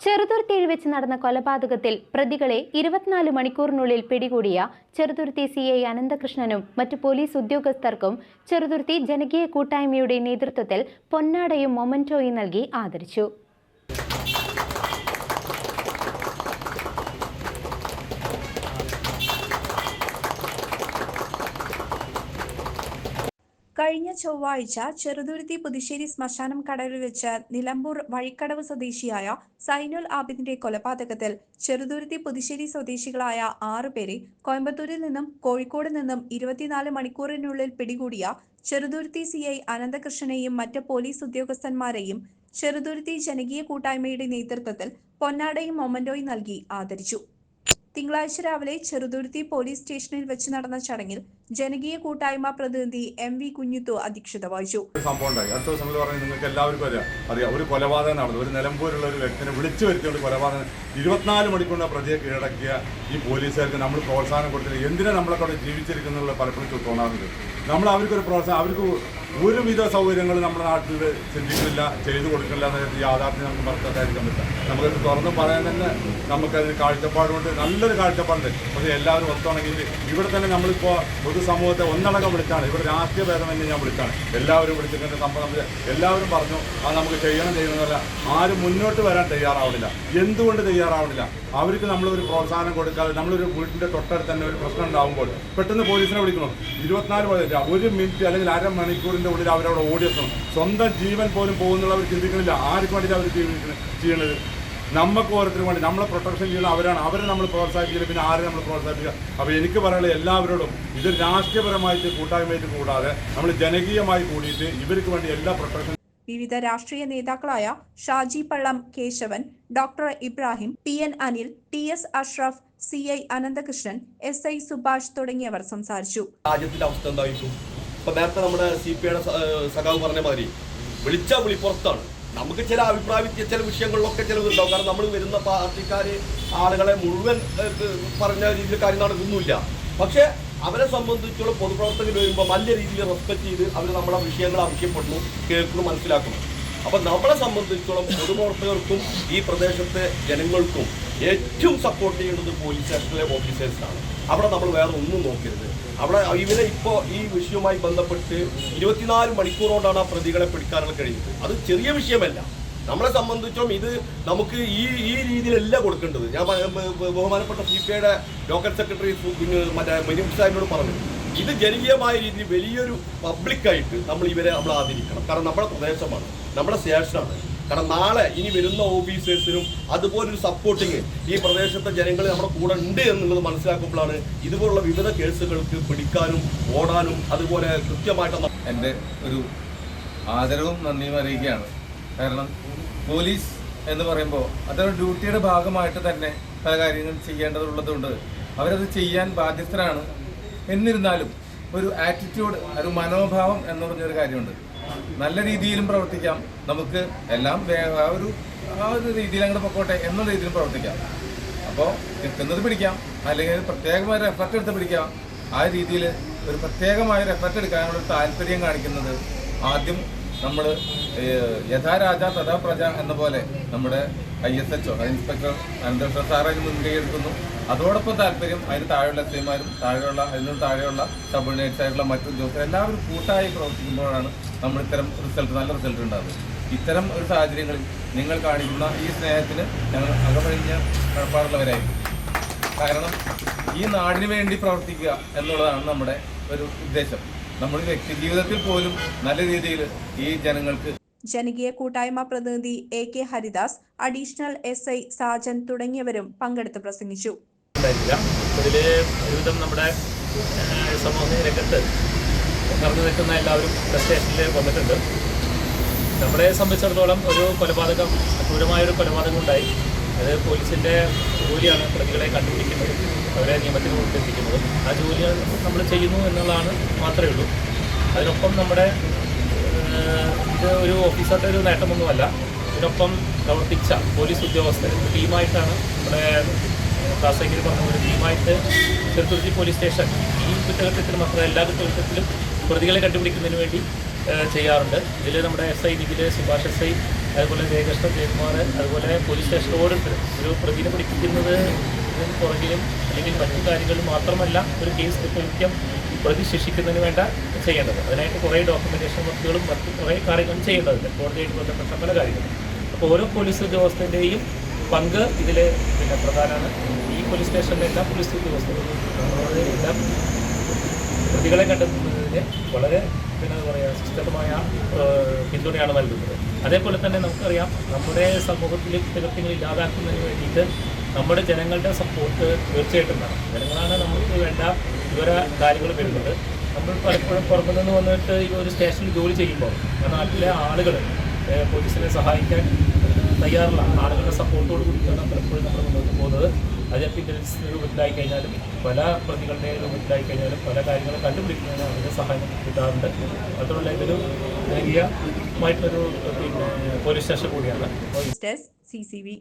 ചെറുതുരുത്തിയിൽ വെച്ച് നടന്ന കൊലപാതകത്തിൽ പ്രതികളെ ഇരുപത്തിനാല് മണിക്കൂറിനുള്ളിൽ പിടികൂടിയ ചെറുതുരുത്തി സി ഐ അനന്തകൃഷ്ണനും മറ്റ് പോലീസ് ഉദ്യോഗസ്ഥർക്കും ചെറുതുരുത്തി ജനകീയ കൂട്ടായ്മയുടെ നേതൃത്വത്തിൽ പൊന്നാടയും മൊമന്റോയും നൽകി ആദരിച്ചു. കഴിഞ്ഞ ചൊവ്വാഴ്ച ചെറുതുരുത്തി പുതുശ്ശേരി ശ്മശാനം കടലിൽ വെച്ച് നിലമ്പൂർ വഴിക്കടവ് സ്വദേശിയായ സൈനുൽ ആബിദിന്റെ കൊലപാതകത്തിൽ ചെറുതുരുത്തി പുതുശ്ശേരി സ്വദേശികളായ ആറുപേരെ കോയമ്പത്തൂരിൽ നിന്നും കോഴിക്കോട് നിന്നും ഇരുപത്തിനാല് മണിക്കൂറിനുള്ളിൽ പിടികൂടിയ ചെറുതുരുത്തി സി ഐ അനന്തകൃഷ്ണനെയും മറ്റ് പോലീസ് ഉദ്യോഗസ്ഥന്മാരെയും ചെറുതുരുത്തി ജനകീയ കൂട്ടായ്മയുടെ നേതൃത്വത്തിൽ പൊന്നാടയും മൊമന്റോയും നൽകി ആദരിച്ചു. തിങ്കളാഴ്ച രാവിലെ ചെറുതുരുത്തി പോലീസ് സ്റ്റേഷനിൽ വെച്ച് നടന്ന ചടങ്ങിൽ ജനകീയ കൂട്ടായ്മ പ്രതിനിധി എം വി കുഞ്ഞുത്തു അധ്യക്ഷത വഹിച്ചു. സംഭവമുണ്ടായി അടുത്ത ദിവസങ്ങളിൽ പറഞ്ഞു നിങ്ങൾക്ക് എല്ലാവർക്കും അറിയാം. അറിയാം. ഒരു കൊലപാതകം നടന്നു. ഒരു നിലമ്പൂരുള്ള ഒരു വ്യക്തിനെ വിളിച്ചു വരുത്തിയുള്ള കൊലപാതകം. ഇരുപത്തിനാല് മണിക്കൂറിന് പ്രതിയെ കീഴടക്കിയ ഈ പോലീസുകാർക്ക് നമ്മൾ പ്രോത്സാഹനം കൊടുത്തില്ല. എന്തിനാ കൂടെ ജീവിച്ചിരിക്കുന്നുള്ള പലപ്പോഴും തോന്നാറുണ്ട്. നമ്മൾ അവർക്കൊരു പ്രോത്സാഹനം അവർക്ക് ഒരുവിധ സൗകര്യങ്ങൾ നമ്മുടെ നാട്ടിൽ ചിന്തിക്കുന്നില്ല ചെയ്തു കൊടുക്കില്ല എന്ന യാഥാർത്ഥ്യം നമുക്ക് മറക്കാതിരിക്കാൻ പറ്റില്ല. നമുക്കത് തുറന്ന് പറയാൻ തന്നെ നമുക്കതിന് കാഴ്ചപ്പാടുകൊണ്ട് നല്ലൊരു കാഴ്ചപ്പാടുണ്ട്. പക്ഷേ എല്ലാവരും ഒത്തുണങ്ങിയിട്ട് ഇവിടെ തന്നെ നമ്മളിപ്പോൾ പൊതുസമൂഹത്തെ ഒന്നടങ്കം വിളിച്ചാണ്. ഇവിടെ രാഷ്ട്രീയ ഭേദം തന്നെ ഞാൻ വിളിച്ചാണ്. എല്ലാവരും വിളിച്ചിട്ട് നമ്മൾ എല്ലാവരും പറഞ്ഞു അത് നമുക്ക് ചെയ്യണം ചെയ്യണമെന്നല്ല ആരും മുന്നോട്ട് വരാൻ തയ്യാറാവുന്നില്ല എന്തുകൊണ്ട് തയ്യാറാവണില്ല? അവർക്ക് നമ്മളൊരു പ്രോത്സാഹനം കൊടുക്കാതെ നമ്മളൊരു വീട്ടിന്റെ തൊട്ടടുത്ത് തന്നെ ഒരു പ്രശ്നം ഉണ്ടാകുമ്പോൾ പെട്ടെന്ന് പോലീസിനെ വിളിക്കണം ഇരുപത്തിനാല് ഒരു മിനിറ്റ് അല്ലെങ്കിൽ അരമണിക്കൂറിന്റെ ഉള്ളിൽ അവരവിടെ ഓടിയെത്തണം. സ്വന്തം ജീവൻ പോലും പോകുന്നുള്ള അവർ ചിന്തിക്കുന്നില്ല ആർക്ക് വേണ്ടിയിട്ട് അവർ ജീവിക്കുന്നത് ചെയ്യണത്? നമുക്ക് ഓരോരുത്തരും വേണ്ടി നമ്മളെ പ്രൊട്ടക്ഷൻ ചെയ്യുന്ന അവരാണ്. അവരെ നമ്മൾ പ്രോത്സാഹിപ്പിക്കില്ല പിന്നെ ആരെ നമ്മൾ പ്രോത്സാഹിപ്പിക്കുക? അപ്പോൾ എനിക്ക് പറയാനുള്ള എല്ലാവരോടും ഇത് രാഷ്ട്രീയപരമായിട്ട് കൂട്ടായ്മയായിട്ട് കൂടാതെ നമ്മൾ ജനകീയമായി കൂടിയിട്ട് ഇവർക്ക് വേണ്ടി എല്ലാ പ്രൊട്ടക്ഷൻ വിവിധ രാഷ്ട്രീയ നേതാക്കളായ Shaji Pallam Kesavan doctor Ibrahim P N Anil T S Ashraf C I Ananthakrishnan S I Subhash തുടങ്ങിയവർ സംസാരിച്ചു. രാജ്യത്തിന്റെ അവസ്ഥ എന്തായിരിക്കും? ഇപ്പൊ നേരത്തെ നമ്മുടെ സി പി ഐയുടെ സഖാവ് പറഞ്ഞ മാതിരി വിളിച്ച വിളിപ്പുറത്താണ് നമുക്ക് ചില അഭിപ്രായ ചില വിഷയങ്ങളിലൊക്കെ ചിലതുണ്ടാവും കാരണം നമ്മൾ വരുന്ന പാർട്ടിക്കാര് ആളുകളെ മുഴുവൻ പറഞ്ഞ രീതിയിൽ കാര്യം നടക്കുന്നില്ല പക്ഷെ അവരെ സംബന്ധിച്ചുള്ള പൊതുപ്രവർത്തകർ വരുമ്പോൾ നല്ല രീതിയിൽ റെസ്പെക്ട് ചെയ്ത് അവർ നമ്മുടെ വിഷയങ്ങൾ ആവശ്യപ്പെടുന്നു കേൾക്കുന്നു മനസ്സിലാക്കുന്നു. അപ്പൊ നമ്മളെ സംബന്ധിച്ചോളം പൊതുപ്രവർത്തകർക്കും ഈ പ്രദേശത്തെ ജനങ്ങൾക്കും ഏറ്റവും സപ്പോർട്ട് ചെയ്യുന്നത് പോലീസ് സ്റ്റേഷനിലെ ഓഫീസേഴ്സാണ് അവിടെ നമ്മൾ വേറെ ഒന്നും നോക്കരുത്. അവിടെ ഇവരെ ഇപ്പോൾ ഈ വിഷയവുമായി ബന്ധപ്പെട്ട് ഇരുപത്തിനാല് മണിക്കൂറോണ്ടാണ് ആ പ്രതികളെ പിടിക്കാനുള്ള കഴിയുന്നത് അത് ചെറിയ വിഷയമല്ല. നമ്മളെ സംബന്ധിച്ചും ഇത് നമുക്ക് ഈ ഈ രീതിയിലല്ല കൊടുക്കേണ്ടത്. ഞാൻ ബഹുമാനപ്പെട്ട സി പി ഐയുടെ ലോക്കൽ സെക്രട്ടറി മറ്റേ മിനിം സാഹിബിനോട് പറഞ്ഞു. ഇത് ജനകീയമായ രീതിയിൽ വലിയൊരു പബ്ലിക്കായിട്ട് നമ്മൾ ഇവരെ നമ്മൾ ആദരിക്കണം. കാരണം നമ്മുടെ പ്രദേശമാണ് നമ്മുടെ സ്റ്റേഷനാണ്. കാരണം നാളെ ഇനി വരുന്ന ഓഫീസേഴ്സിനും അതുപോലൊരു സപ്പോർട്ടിങ് ഈ പ്രദേശത്തെ ജനങ്ങൾ നമ്മുടെ കൂടെ ഉണ്ട് എന്നുള്ളത് മനസ്സിലാക്കുമ്പോഴാണ് ഇതുപോലുള്ള വിവിധ കേസുകൾക്ക് പിടിക്കാനും ഓടാനും അതുപോലെ കൃത്യമായിട്ട് എന്റെ ഒരു ആദരവും നന്ദിയും അറിയിക്കുകയാണ്. കാരണം പോലീസ് എന്ന് പറയുമ്പോൾ അതൊരു ഡ്യൂട്ടിയുടെ ഭാഗമായിട്ട് തന്നെ പല കാര്യങ്ങൾ ചെയ്യേണ്ടതുള്ളതുകൊണ്ട് അവരത് ചെയ്യാൻ ബാധ്യസ്ഥരാണ്. എന്നിരുന്നാലും ഒരു ആറ്റിറ്റ്യൂഡ് ഒരു മനോഭാവം എന്ന് പറഞ്ഞൊരു കാര്യമുണ്ട്. നല്ല രീതിയിലും പ്രവർത്തിക്കാം. നമുക്ക് എല്ലാം ആ ഒരു ആ ഒരു രീതിയിൽ അങ്ങോട്ട് പൊക്കോട്ടെ എന്ന രീതിയിലും പ്രവർത്തിക്കാം. അപ്പോൾ കിട്ടുന്നത് പിടിക്കാം. അല്ലെങ്കിൽ പ്രത്യേകമായ ഒരു എഫർട്ട് എടുത്ത് പിടിക്കാം. ആ രീതിയിൽ ഒരു പ്രത്യേകമായ ഒരു എഫർട്ട് എടുക്കാനുള്ള താല്പര്യം കാണിക്കുന്നത് ആദ്യം നമ്മൾ യഥാ രാജ തഥാ പ്രജ എന്ന പോലെ നമ്മുടെ I S H O inspector Ananthakrishna സാറായി മുൻകൈ എടുക്കുന്നു. അതോടൊപ്പം താല്പര്യം അതിന് താഴെയുള്ള എസ് ഐമാരും താഴെയുള്ള അതിന് താഴെയുള്ള സബോർഡിനേറ്റ്സ് ആയിട്ടുള്ള മറ്റു ഉദ്യോഗസ്ഥർ എല്ലാവരും കൂട്ടായി പ്രവർത്തിക്കുമ്പോഴാണ് നമ്മൾ ഇത്തരം റിസൾട്ട് നല്ല റിസൾട്ട് ഉണ്ടാകുന്നത്. ഇത്തരം ഒരു സാഹചര്യങ്ങളിൽ നിങ്ങൾ കാണിക്കുന്ന ഈ സ്നേഹത്തിന് ഞങ്ങൾ അകമഴിഞ്ഞ കടപ്പാടുള്ളവരായിരിക്കും. കാരണം ഈ നാടിന് വേണ്ടി പ്രവർത്തിക്കുക എന്നുള്ളതാണ് നമ്മുടെ ഒരു ഉദ്ദേശം. നമ്മുടെ വ്യക്തി ജീവിതത്തിൽ പോലും നല്ല രീതിയിൽ ഈ ജനങ്ങൾക്ക് ജനകീയ കൂട്ടായ്മ പ്രതിനിധി A K Haridas additional S I Sajan തുടങ്ങിയവരും പങ്കെടുത്ത് പ്രസംഗിച്ചു. ഉണ്ടായിട്ടില്ല ഇതിൽ ഒരുവിധം നമ്മുടെ സമൂഹ രംഗത്ത് നിറഞ്ഞു നിൽക്കുന്ന എല്ലാവരും സ്റ്റേഷനിൽ വന്നിട്ടുണ്ട്. നമ്മളെ സംബന്ധിച്ചിടത്തോളം ഒരു കൊലപാതകം ക്രൂരമായൊരു കൊലപാതകം ഉണ്ടായി. അത് പോലീസിന്റെ ജോലിയാണ് പ്രതികളെ കണ്ടുപിടിക്കുന്നത് അവരെ നിയമത്തിന് കൊണ്ടെത്തിക്കുന്നത് ആ ജോലി നമ്മൾ ചെയ്യുന്നു എന്നുള്ളതാണ് മാത്രമേ ഉള്ളൂ. അതിനൊപ്പം നമ്മുടെ ഇത് ഒരു ഓഫീസറുടെ ഒരു നേട്ടമൊന്നുമല്ല. അതിനൊപ്പം പ്രവർത്തിച്ച പോലീസ് ഉദ്യോഗസ്ഥർ ടീമായിട്ടാണ് നമ്മുടെ പ്രാസംഗികർ പറഞ്ഞ ഒരു ടീമായിട്ട് ചെറുതുരുത്തി പോലീസ് സ്റ്റേഷൻ ഈ കുറ്റകൃത്യത്തിൽ മാത്രമല്ല എല്ലാ കുറ്റകൃത്യത്തിലും പ്രതികളെ കണ്ടുപിടിക്കുന്നതിന് വേണ്ടി ചെയ്യാറുണ്ട്. ഇതിൽ നമ്മുടെ S I Nikhil Subhash S I അതുപോലെ ജയകൃഷ്ണൻ ജയകുമാർ അതുപോലെ പോലീസ് സ്റ്റേഷൻ ഓരോരുത്തരും ഒരു പ്രതിനെ പിടിക്കുന്നത് പുറകിലും അല്ലെങ്കിൽ മറ്റു കാര്യങ്ങളിലും മാത്രമല്ല ഒരു കേസ് കുറ്റകൃത്യം പ്രതി ശിക്ഷിക്കുന്നതിന് വേണ്ട ചെയ്യേണ്ടത്. അതിനായിട്ട് കുറേ ഡോക്യുമെന്റേഷൻ വർക്കുകളും മറ്റു കുറേ കാര്യങ്ങളും ചെയ്യേണ്ടതുണ്ട്. കോടതിയായിട്ട് ബന്ധപ്പെട്ട പല കാര്യങ്ങളും. അപ്പോൾ ഓരോ പോലീസ് ഉദ്യോഗസ്ഥന്റെയും പങ്ക് ഇതിൽ പിന്നെ പ്രധാനമാണ്. പോലീസ് സ്റ്റേഷനിലെ എല്ലാ പോലീസ് ഉദ്യോഗസ്ഥരും പ്രതികളെ കണ്ടെത്തുന്നതിന് വളരെ പിന്നെ പറയുക ശക്തമായ പിന്തുണയാണ് നൽകുന്നത്. അതേപോലെ തന്നെ നമുക്കറിയാം നമ്മുടെ സമൂഹത്തിലെ കുറ്റകൃത്യങ്ങൾ ഇല്ലാതാക്കുന്നതിന് വേണ്ടിയിട്ട് നമ്മുടെ ജനങ്ങളുടെ സപ്പോർട്ട് തീർച്ചയായിട്ടും വേണം. ജനങ്ങളാണ് നമുക്ക് വേണ്ട വിവര കാര്യങ്ങൾ വരുന്നത് നമ്മൾ പലപ്പോഴും പുറത്തു നിന്ന് വന്നിട്ട് ഈ ഒരു സ്റ്റേഷനിൽ ജോലി ചെയ്യുമ്പോൾ നാട്ടിലെ ആളുകൾ പോലീസിനെ സഹായിക്കാൻ തയ്യാറുള്ള ആളുകളുടെ സപ്പോർട്ടോട് കൂടിയിട്ടാണ് പലപ്പോഴും നമ്മൾ മുന്നോട്ട് പോകുന്നത്. അത് ഇന്റലിജൻസ് രൂപത്തിലായി കഴിഞ്ഞാലും പല പ്രതികളുടെ രൂപത്തിലായി കഴിഞ്ഞാലും പല കാര്യങ്ങളും കണ്ടുപിടിക്കുന്നതിന് അവരുടെ സഹായം കിട്ടാറുണ്ട്. മാത്രമല്ല ഇതൊരു ജനകീയമായിട്ടൊരു പിന്നെ പോലീസ് സ്റ്റേഷൻ കൂടിയാണ്. C C C